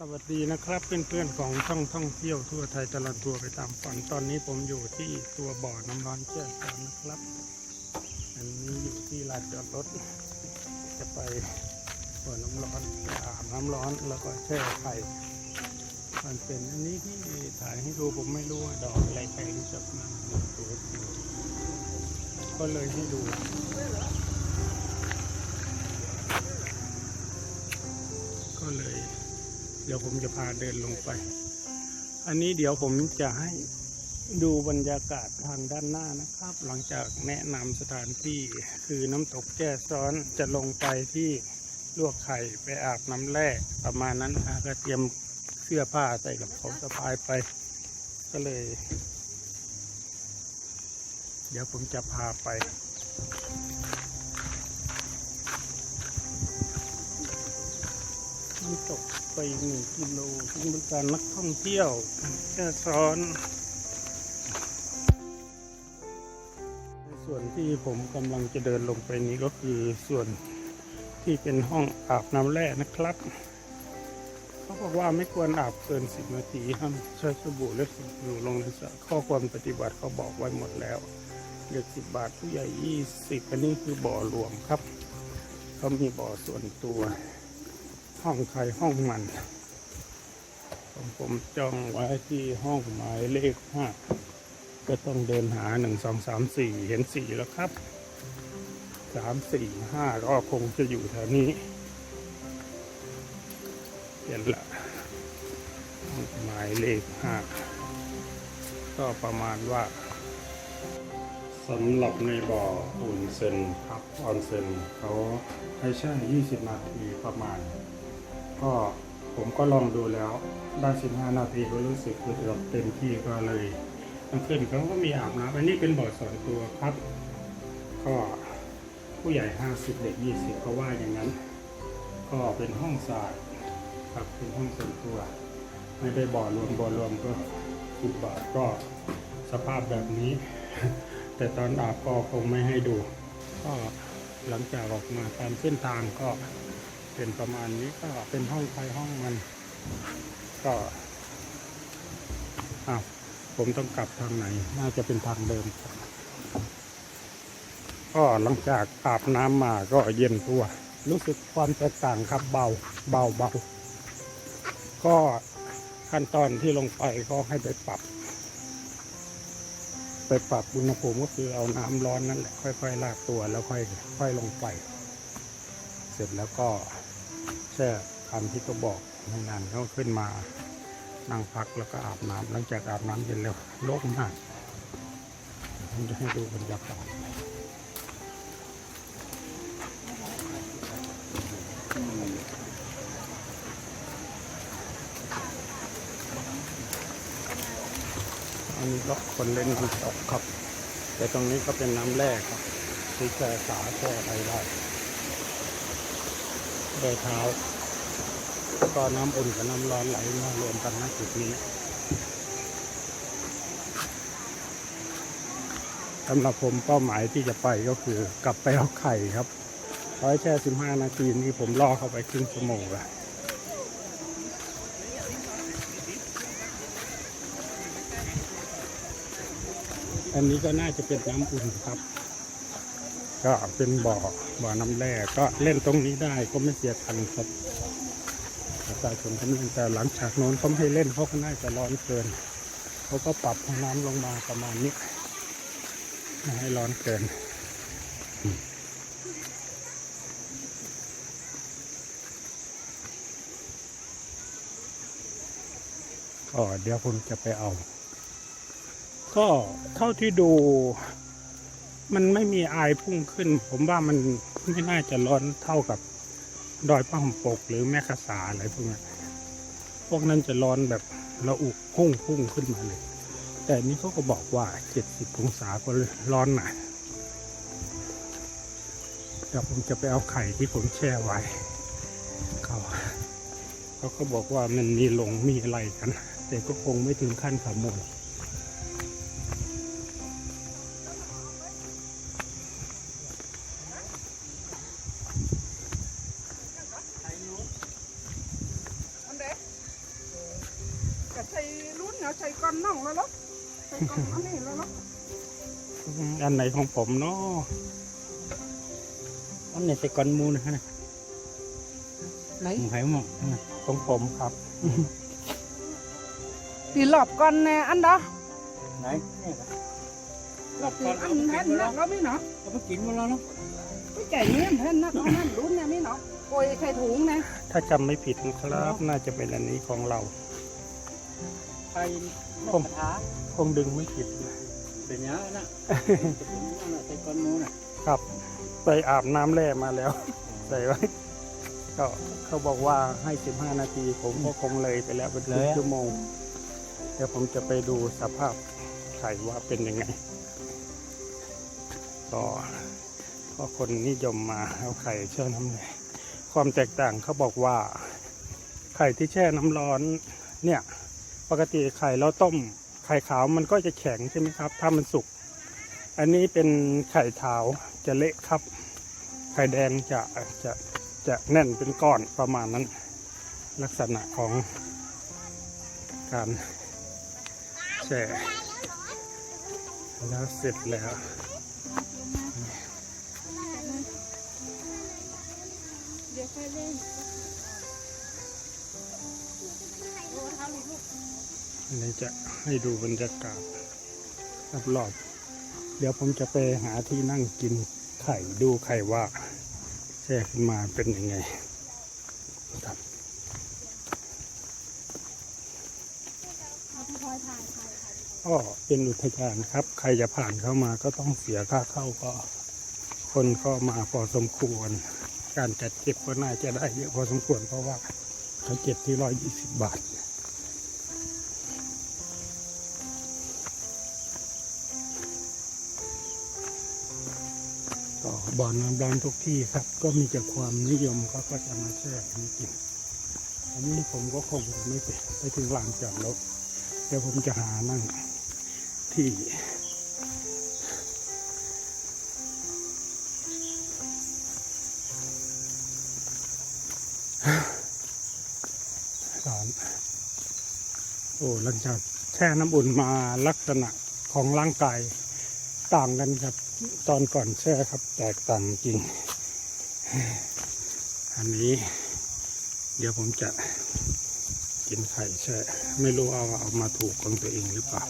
สวัสดีนะครับเพื่อนๆของช่องท่องเที่ยวทั่วไทยตลอดทัวร์ไปตามฝันตอนนี้ผมอยู่ที่ตัวบ่อน้ำร้อนแจ้ซ้อนนะครับ อันนี้อยู่ที่ลานจอดรถ จะไปบ่อน้ำร้อนอาบน้ำร้อนแล้วก็แช่ไข่มันเป็นอันนี้ที่ถ่ายให้ดูผมไม่รู้ว่าดอกอะไรใครรู้จักมั้งตัวก็เลยให้ดู เดี๋ยวผมจะพาเดินลงไป อันนี้เดี๋ยวผมจะให้ดูบรรยากาศทางด้านหน้านะครับ หลังจากแนะนำสถานที่คือน้ำตกแก้ซ้อนจะลงไปที่ลวกไข่ไปอาบน้ำแร่ประมาณนั้นนะก็เตรียมเสื้อผ้าใส่กับเขาสะพายไป ก็เลย เดี๋ยวผมจะพาไปน้ำตก ไปหนึ่งกิโลซึ่งบริการนักท่องเที่ยวแค่ซ้อนในส่วนที่ผมกำลังจะเดินลงไปนี้ก็คือส่วนที่เป็นห้องอาบน้ำแร่นะครับ เขาบอกว่าไม่ควรอาบเกินสิบนาทีห้ามใช้สบู่และสบู่ลงในสระข้อความปฏิบัติเขาบอกไว้หมดแล้วเด็กสิบบาทผู้ใหญ่ยี่สิบอันนี้คือบ่อรวมครับเขามีบ่อส่วนตัว ห้องใครห้องมันของผมจองไว้ที่ห้องหมายเลขห้าก็ต้องเดินหาหนึ่งสองสามสี่เห็นสี่แล้วครับสามสี่ห้าก็คงจะอยู่แถวนี้เห็นละห้องหมายเลขห้าก็ประมาณว่าสำหรับในบ่ออุ่นเซนครับออนเซนเขาให้แช่ 20 นาทีประมาณ ก็ผมก็ลองดูแล้วได้15 นาทีก็รู้สึกเกือบเต็มที่ก็เลยตั้งขึ้นเขาก็มีอาบน้ำอันนี้เป็นบ่อสอนตัวครับ ก็ผู้ใหญ่ 50 เด็ก 20 ก็ว่าอย่างนั้น ก็เป็นห้องสะอาดครับเป็นห้องส่วนตัว ไม่ได้บ่อรวมบ่อรวมก็สิบบาทก็สภาพแบบนี้ แต่ตอนอาบก็คงไม่ให้ดู ก็หลังจากออกมาตามเส้นทางก็ เป็นประมาณนี้ก็เป็นห้องใครห้องมัน ก็อ้าวผมต้องกลับทางไหน น่าจะเป็นทางเดิมก็หลังจากอาบน้ำมาก็เย็นตัว รู้สึกความแตกต่างครับเบาเบาเบาก็ขั้นตอนที่ลงไปก็ให้ไปปรับ ไปปรับอุณหภูมิก็คือเอาน้ำร้อนนั่นแหละค่อยๆลากตัวแล้วค่อยค่อยลงไป เสร็จแล้วก็ แช่คำที่เขาบอกไม่นานเขาขึ้นมานั่งพักแล้วก็อาบน้ำหลังจากอาบน้ำเย็นแล้วโล่งมากผมจะให้ดูบรรยากาศอันนี้ก็คนเล่นน้ำตกครับ แต่ตรงนี้ก็เป็นน้ำแร่ครับที่แช่ขาแช่อะไรได้ โดยเท้า ก็น้ำอุ่นกับน้ำร้อนไหลมารวมกันณจุดนี้สำหรับผมเป้าหมายที่จะไปก็คือกลับไปเอาไข่ครับร้อยแช่สิบห้านาทีนี้ผมล่อเข้าไปครึ่งชั่วโมงละอันนี้ก็น่าจะเป็นน้ำอุ่นครับ ก็เป็นบ่อบ่อน้ำแร่ก็เล่นตรงนี้ได้ก็ไม่เสียตังครับประชาชนเขาเล่นแต่หลังจากโน้นเขาไม่ให้เล่นเพราะเขาน่าจะร้อนเกินเขาก็ปรับน้ำลงมาประมาณนี้ไม่ให้ร้อนเกินอืมก็เดี๋ยวผมจะไปเอา ก็เท่าที่ดู มันไม่มีอายพุ่งขึ้น ผมว่ามันไม่น่าจะร้อนเท่ากับดอยป้าหอมปกหรือแม่คาสาอะไรพวกนั้นพวกนั้นจะร้อนแบบระอุพุ่งพุ่งขึ้นมาเลย แต่นี้เขาก็บอกว่าเจ็ดสิบองศาก็ร้อนหนาเดี๋ยวผมจะไปเอาไข่ที่ผมแช่ไว้เขาเขาก็บอกว่ามันมีหลงมีอะไรกัน แต่ก็คงไม่ถึงขั้นขโมย ก้อนน่องแล้วเหรอใส่ก้อนอันนี้แล้วเหรออันไหนของผมเนาะอันนี้ใส่ก้อนหมูนะฮะไหนของไผ่หมอกของผมครับตีหลอบก้อนแน่อันเด้อไหนนี่นะหลอบตีอันแน่นนักแล้วไม่เนาะเอาไปกินมาแล้วเนาะไม่ใจเงี้ยแน่นนักเอานั่นรุ่นเนี่ยไม่เนาะโกยใส่ถุงนะถ้าจำไม่ผิดนะครับ น่าจะเป็นอันนี้ของเราไปน กกระทาคงดึงไม่ผิดนะเป็นยังไงนะใส่ก้อนหมูน่ะครับไปอาบน้ำแร่มาแล้ว ใส่ไว้ก็เขาบอกว่าให้ 15 นาที ผมก็คงเลยไปแล้วเป็นครึ่งชั่วโมง เดี๋ยวผมจะไปดูสภาพไข่ว่าเป็นยังไงก็ก็คนนิยมมาเอาไข่แช่น้ำแร่ความแตกต่างเขาบอกว่า ไข่ที่แช่น้ำร้อนเนี่ย ปกติไข่เราต้มไข่ขาวมันก็จะแข็งใช่ไหมครับ ถ้ามันสุก อันนี้เป็นไข่ขาวจะเละครับ ไข่แดงจะจะจะแน่นเป็นก้อนประมาณนั้น ลักษณะของการแช่แล้วเสร็จแล้วเดี๋ยวค่อยเล่น อันนี้จะให้ดูบรรยากาศรอบๆเดี๋ยวผมจะไปหาที่นั่งกินไข่ดูไข่ว่าแช่ขึ้นมาเป็นยังไงครับอาพี่พลอยถ่ายถ่ายถ่ายก็เป็นอุทยานครับ ใครจะผ่านเข้ามาก็ต้องเสียค่าเข้าก็ คนก็มาพอสมควร การจัดเก็บก็น่าจะได้เยอะพอสมควรเพราะว่าเขาเก็บที่ร้อยยี่สิบบาท บ่อน้ำร้อนทุกที่ครับ ก็มีแต่ความนิยมเขาก็จะมาแช่กันกินอันนี้ผมก็คงจะไม่ไปไปถึงลานจอดรถเดี๋ยวผมจะหานั่งที่ร้อนโอ้หลังจากแช่น้ำอุ่นมาลักษณะของร่างกาย ต่างกันครับ ตอนก่อนแช่ครับ แตกต่างจริง อันนี้ เดี๋ยวผมจะกินไข่แช่ ไม่รู้เอาเอามาถูกของตัวเองหรือเปล่า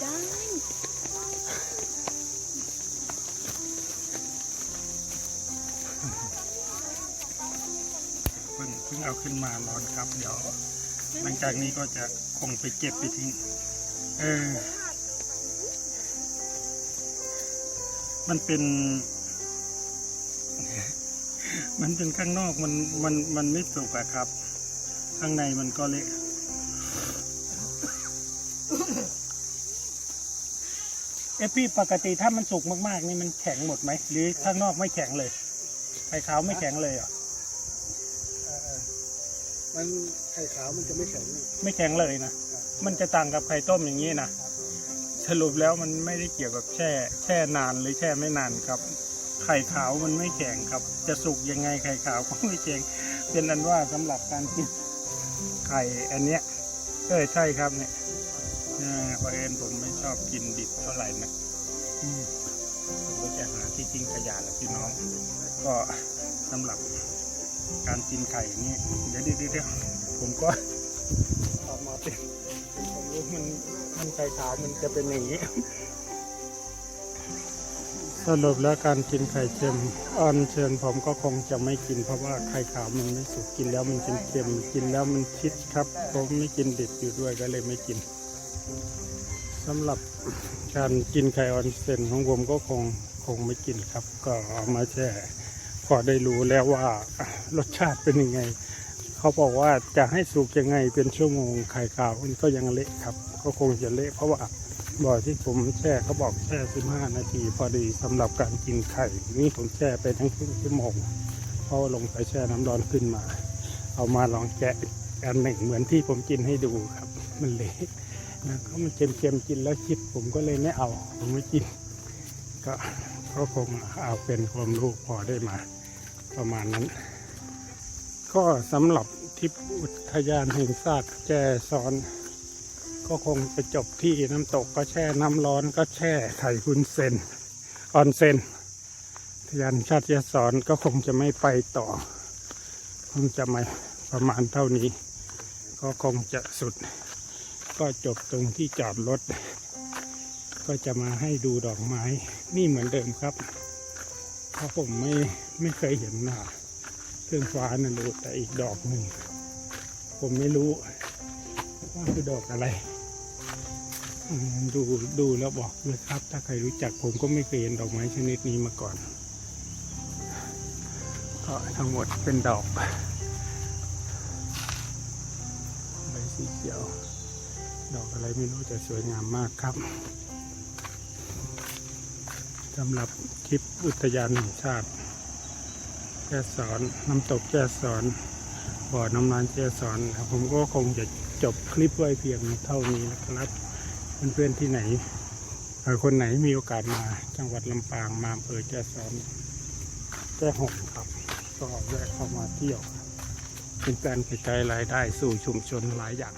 ได้เพิ่งเพิ่งเอาขึ้นมาร้อนครับ เดี๋ยว หลังจากนี้ก็จะคงไปเก็บไปทิ้ง เออ มันเป็น มันเป็นข้างนอกมันมันมันไม่สุกอะครับ ข้างในมันก็เละเอะพี่ปกติถ้ามันสุกมากๆ นี่มันแข็งหมดไหมหรือข้างนอกไม่แข็งเลยไข่ขาวไม่แข็งเลยเหรอะมันไข่ขาวมันจะไม่แข็งนี่ไม่แข็งเลยนะมันจะต่างกับไข่ต้มอย่างนี้นะ สรุปแล้วมันไม่ได้เกี่ยวกับแช่ แช่นานหรือแช่ไม่นานครับ ไข่ขาวมันไม่แข็งครับ จะสุกยังไงไข่ขาวก็ไม่แข็งเป็นอันว่าสำหรับการกินไข่อันเนี้ยเออใช่ครับเนี่ยเอประเด็นผมไม่ชอบกินดิบเท่าไหร่นะผมก็จะหาที่ทิ้งขยะแหละพี่น้อง ก็สำหรับการกินไข่นี่เดี๋ยวเดี๋ยวเดี๋ยวผมก็ มันไข่ขาวมันจะเป็นอย่างนี้สรุปแล้วการกินไข่เค็มออนเชิญผมก็คงจะไม่กินเพราะว่าไข่ขาวมันไม่สุกกินแล้วมันเป็นเค็มกินแล้วมันชิดครับ ผมไม่กินดิบอยู่ด้วยก็เลยไม่กินสำหรับการกินไข่ออนเซนของผมก็คงคงไม่กินครับ ก็เอามาแช่พอได้รู้แล้วว่ารสชาติเป็นยังไง เขาบอกว่าจะให้สุกยังไงเป็นชั่วโมงไข่ขาวมันก็ยังเละครับ ก็คงจะเละเพราะว่าบ่อที่ผมแช่เขาบอกแช่ 15 นาทีพอดีสำหรับการกินไข่นี่ผมแช่ไปทั้งครึ่งชั่วโมงเพราะลงไปแช่น้ำร้อนขึ้นมา เอามาลองแกะอันหนึ่งเหมือนที่ผมกินให้ดูครับ มันเละแล้วก็มันเค็มๆกินแล้วชิดผมก็เลยไม่เอาผมไม่กิน ก็ก็คงเอาเป็นความรู้พอได้มา ประมาณนั้น ก็สำหรับทริปอุทยานแห่งชาติแจซอน ก็คงไปจบที่น้ำตกก็แช่น้ำร้อนก็แช่ไข่คุณเซนออนเซนทยานชาติยศรก็คงจะไม่ไปต่อ คงจะมาประมาณเท่านี้ ก็คงจะสุด ก็จบตรงที่จอดรถ ก็จะมาให้ดูดอกไม้นี่เหมือนเดิมครับ เพราะผมไม่ไม่เคยเห็นหน้า เครื่องฟ้านั่นดูแต่อีกดอกหนึ่ง ผมไม่รู้ว่าคือดอกอะไร ดูดูแล้วบอกเลยครับ ถ้าใครรู้จักผมก็ไม่เคยเห็นดอกไม้ชนิดนี้มาก่อน ก็ทั้งหมดเป็นดอกใบสีเขียว ดอกอะไรไม่รู้แต่สวยงามมากครับสำหรับคลิปอุทยานแห่งชาติ แจ้สอนน้ำตกแจ้สอนบ่อน้ำร้านแจ้สอนครับผมก็คงจะจบคลิปไว้เพียงเท่านี้นะครับเพื่อนๆที่ไหนเอ่อคนไหนมีโอกาสมาจังหวัดลำปางมาอำเภอแจ้สอนแจ้หกครับก็แวะเข้ามาเที่ยว เป็นการกระจายรายได้สู่ชุมชนหลายอย่าง